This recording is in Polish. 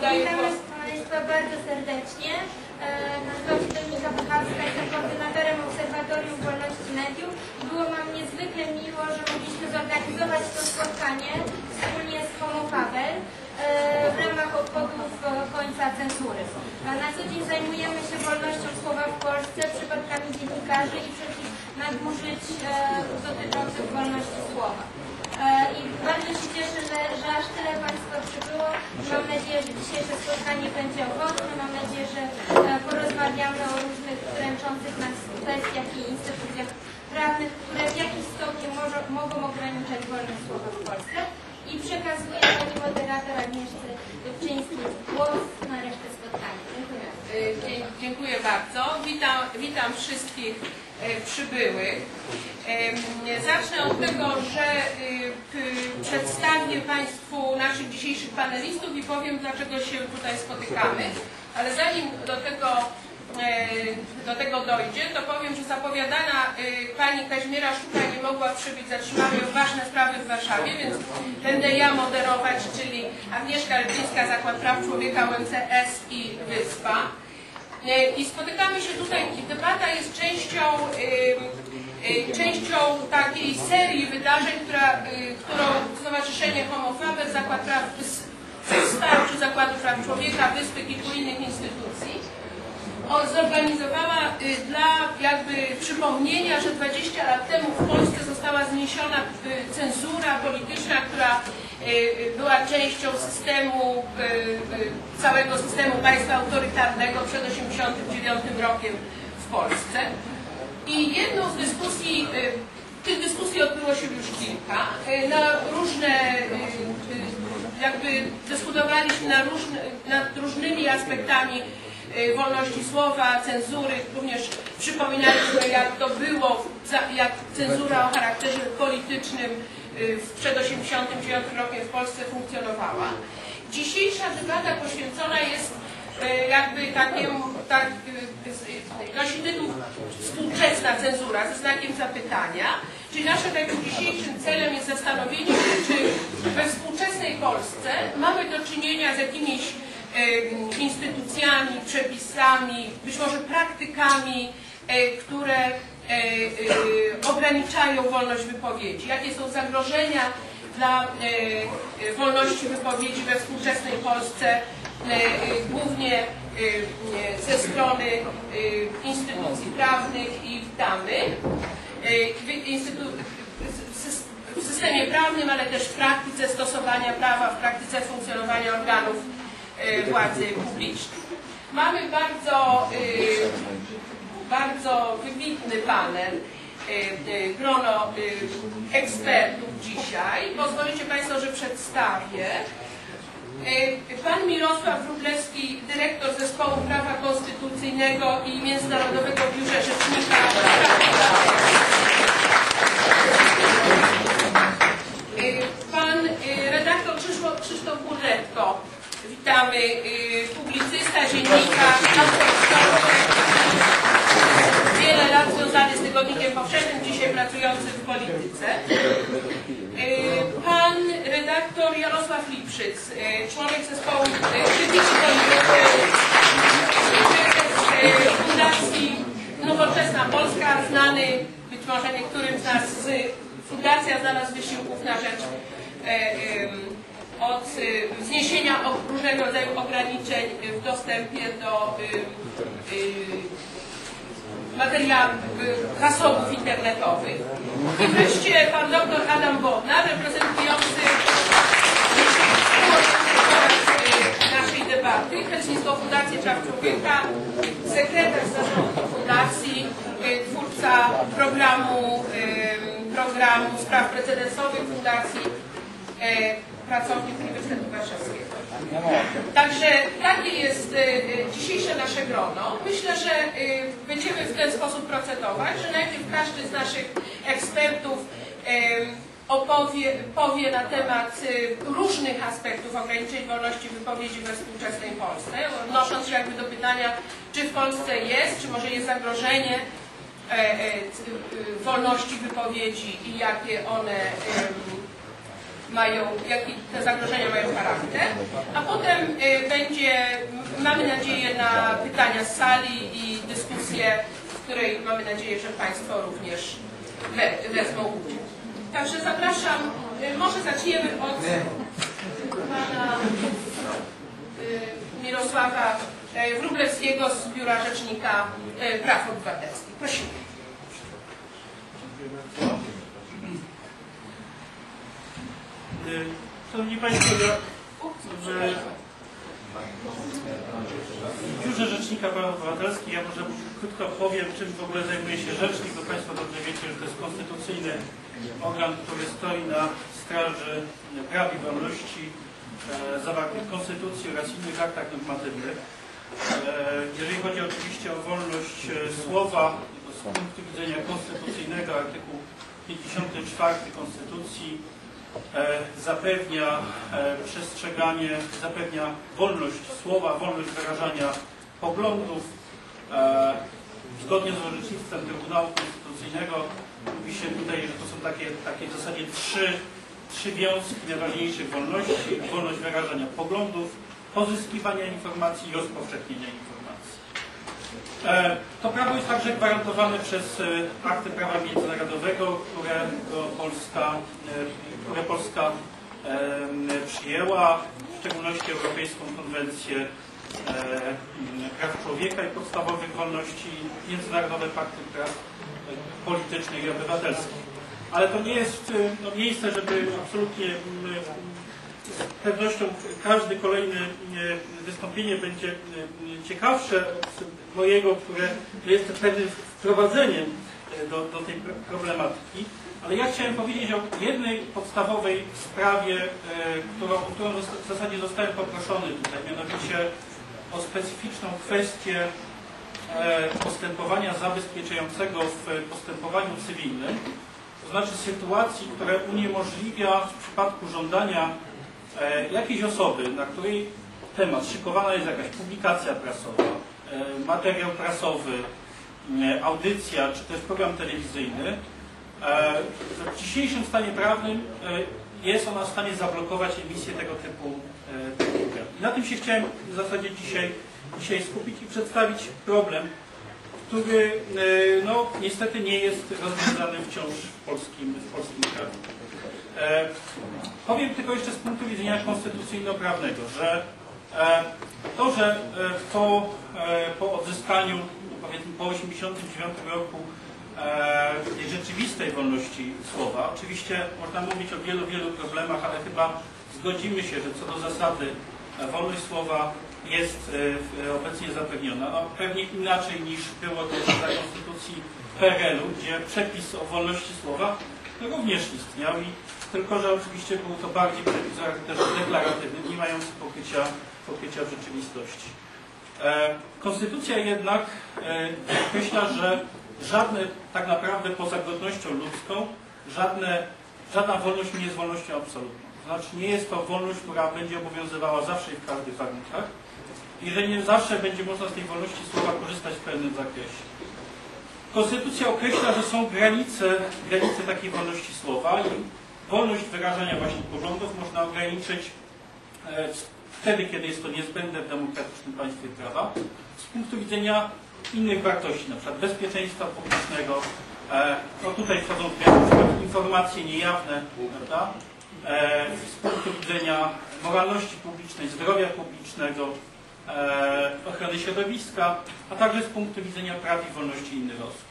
Witamy. Państwa bardzo serdecznie. E, Nazywam się Dominika Puchalska, jestem koordynatorem Obserwatorium Wolności Mediów. Było nam niezwykle miło, że mogliśmy zorganizować to spotkanie wspólnie z Homo Fabel e, w ramach obchodów końca cenzury. Na co dzień zajmujemy się wolnością słowa w Polsce, przypadkami dziennikarzy i wszelkich nadużyć e, dotyczących wolności słowa. E, I bardzo się cieszę, że, że aż tyle Państwa przybyło. Mam nadzieję, że dzisiejsze spotkanie będzie owocne. Mam nadzieję, że e, porozmawiamy o różnych dręczących nas kwestiach i instytucjach prawnych, które w jakiś stopniu może, mogą ograniczać wolność słowa w Polsce. I przekazuję Pani moderator Agnieszce Dubczyńskiej głos na resztę spotkania. Dziękuję. Y, dzie- Dziękuję bardzo. Witam, witam wszystkich e, przybyłych. Em, Zacznę od tego, że y, przedstawię Państwu naszych dzisiejszych panelistów i powiem, dlaczego się tutaj spotykamy. Ale zanim do tego, e, do tego dojdzie, to powiem, że zapowiadana y, pani Kaźmiera Szuka nie mogła przybyć, zatrzymały ją ważne sprawy w Warszawie, więc będę ja moderować, czyli Agnieszka Lepińska, Zakład Praw Człowieka UMCS i Wyspa. E, I spotykamy się tutaj, debata jest częścią, y, częścią takiej serii wydarzeń, która, y, którą Stowarzyszenie Homo Faber, Zakład Praw, wsparciu Zakładu Praw Człowieka, Wyspy, kilku innych instytucji, zorganizowała y, dla jakby przypomnienia, że 20 lat temu w Polsce została zniesiona y, cenzura polityczna, która była częścią systemu, y, y, całego systemu państwa autorytarnego przed 1989 rokiem w Polsce. I jedną z dyskusji, tych dyskusji odbyło się już kilka, na różne, jakby dyskutowaliśmy na różne, nad różnymi aspektami wolności słowa, cenzury, również przypominaliśmy jak to było, jak cenzura o charakterze politycznym przed 1989 rokiem w Polsce funkcjonowała. Dzisiejsza debata poświęcona jest y, jakby takiemu, tak, y, y, nosi tytuł współczesna cenzura ze znakiem zapytania, czyli naszym dzisiejszym celem jest zastanowienie się, czy we współczesnej Polsce mamy do czynienia z jakimiś instytucjami, przepisami, być może praktykami, które ograniczają wolność wypowiedzi. Jakie są zagrożenia dla e, e, wolności wypowiedzi we współczesnej Polsce, e, e, głównie e, e, ze strony e, instytucji prawnych i. E, instytu- w sys- w systemie prawnym, ale też w praktyce stosowania prawa, w praktyce funkcjonowania organów e, władzy publicznej. Mamy bardzo, e, bardzo wybitny panel, e, e, grono e, ekspertów dzisiaj. Pozwolicie Państwo, że przedstawię. Pan Mirosław Wróblewski, dyrektor Zespołu Prawa Konstytucyjnego i Międzynarodowego Biurze Rzecznika Praw Lipszyc, y, członek zespołu y, krytyki politycznej y, Fundacji Nowoczesna Polska, znany być może niektórym z nas z Fundacja znalazł wysiłków na rzecz od zniesienia różnego rodzaju ograniczeń w dostępie do materiałów, zasobów internetowych. I wreszcie pan dr Adam Bodnar, reprezentujący Helsińską Fundację Praw Człowieka, sekretarz zarządu Fundacji, e, twórca programu, e, programu spraw precedensowych Fundacji, e, pracownik Uniwersytetu Warszawskiego. Także takie jest dzisiejsze nasze grono. Myślę, że będziemy w ten sposób procedować, że najpierw każdy z naszych ekspertów opowie powie na temat e, różnych aspektów ograniczeń wolności wypowiedzi we współczesnej Polsce, odnosząc się jakby do pytania, czy w Polsce jest, czy może jest zagrożenie e, e, e, wolności wypowiedzi i jakie one mają, jaki te zagrożenia mają charakter, a potem y, będzie, mamy nadzieję na pytania z sali i dyskusję, w której mamy nadzieję, że Państwo również we, wezmą udział. Także zapraszam, y, może zaczniemy od Pana y, Mirosława y, Wróblewskiego z Biura Rzecznika Praw Obywatelskich. Prosimy. Szanowni Państwo, ja że w Biurze Rzecznika Praw Obywatelskich ja może krótko powiem, czym w ogóle zajmuje się Rzecznik, bo Państwo dobrze wiecie, że to jest konstytucyjny organ, który stoi na straży praw i wolności e, zawartych w Konstytucji oraz innych aktach normatywnych. E, jeżeli chodzi oczywiście o wolność e, słowa, z punktu widzenia konstytucyjnego artykuł 54 Konstytucji zapewnia e, przestrzeganie, zapewnia wolność słowa, wolność wyrażania poglądów. E, Zgodnie z orzecznictwem Trybunału Konstytucyjnego mówi się tutaj, że to są takie, takie w zasadzie trzy, trzy wiązki najważniejszych wolności. Wolność wyrażania poglądów, pozyskiwania informacji i rozpowszechnienia informacji. E, To prawo jest także gwarantowane przez e, akty prawa międzynarodowego, które Polska, e, które Polska przyjęła, w szczególności Europejską Konwencję Praw Człowieka i Podstawowych Wolności, Międzynarodowe Pakty Praw Politycznych i Obywatelskich. Ale to nie jest no, miejsce, żeby absolutnie z pewnością każde kolejne e, wystąpienie będzie e, ciekawsze od mojego, które jest pewnym wprowadzeniem e, do, do tej pro- problematyki. Ale ja chciałem powiedzieć o jednej podstawowej sprawie, którą, którą w zasadzie zostałem poproszony tutaj, mianowicie o specyficzną kwestię postępowania zabezpieczającego w postępowaniu cywilnym, to znaczy sytuacji, która uniemożliwia w przypadku żądania e, jakiejś osoby, na której temat szykowana jest jakaś publikacja prasowa, e, materiał prasowy, e, audycja czy też program telewizyjny, e, w dzisiejszym stanie prawnym e, jest ona w stanie zablokować emisję tego typu e, programu. I na tym się chciałem w zasadzie dzisiaj, dzisiaj skupić i przedstawić problem, który no, niestety nie jest rozwiązany wciąż w polskim, w polskim prawie. E, Powiem tylko jeszcze z punktu widzenia konstytucyjno-prawnego, że e, to, że e, po, e, po odzyskaniu, powiedzmy po 1989 roku e, tej rzeczywistej wolności słowa, oczywiście można mówić o wielu, wielu problemach, ale chyba zgodzimy się, że co do zasady e, wolność słowa jest obecnie zapewniona. No, pewnie inaczej niż było to za konstytucji PRL-u, gdzie przepis o wolności słowa również istniał i tylko, że oczywiście był to bardziej przepis o nie mający pokrycia, pokrycia w rzeczywistości. E, Konstytucja jednak e, określa, że żadne, tak naprawdę poza godnością ludzką, żadne, żadna wolność nie jest wolnością absolutną. Znaczy nie jest to wolność, która będzie obowiązywała zawsze i w każdych warunkach i że nie zawsze będzie można z tej wolności słowa korzystać w pewnym zakresie. Konstytucja określa, że są granice, granice takiej wolności słowa i wolność wyrażania właśnie poglądów można ograniczyć e, wtedy, kiedy jest to niezbędne w demokratycznym państwie prawa, z punktu widzenia innych wartości, na przykład bezpieczeństwa publicznego. E, no tutaj wchodzą w informacje niejawne, prawda? E, z punktu widzenia moralności publicznej, zdrowia publicznego, ochrony środowiska, a także z punktu widzenia praw i wolności innych osób.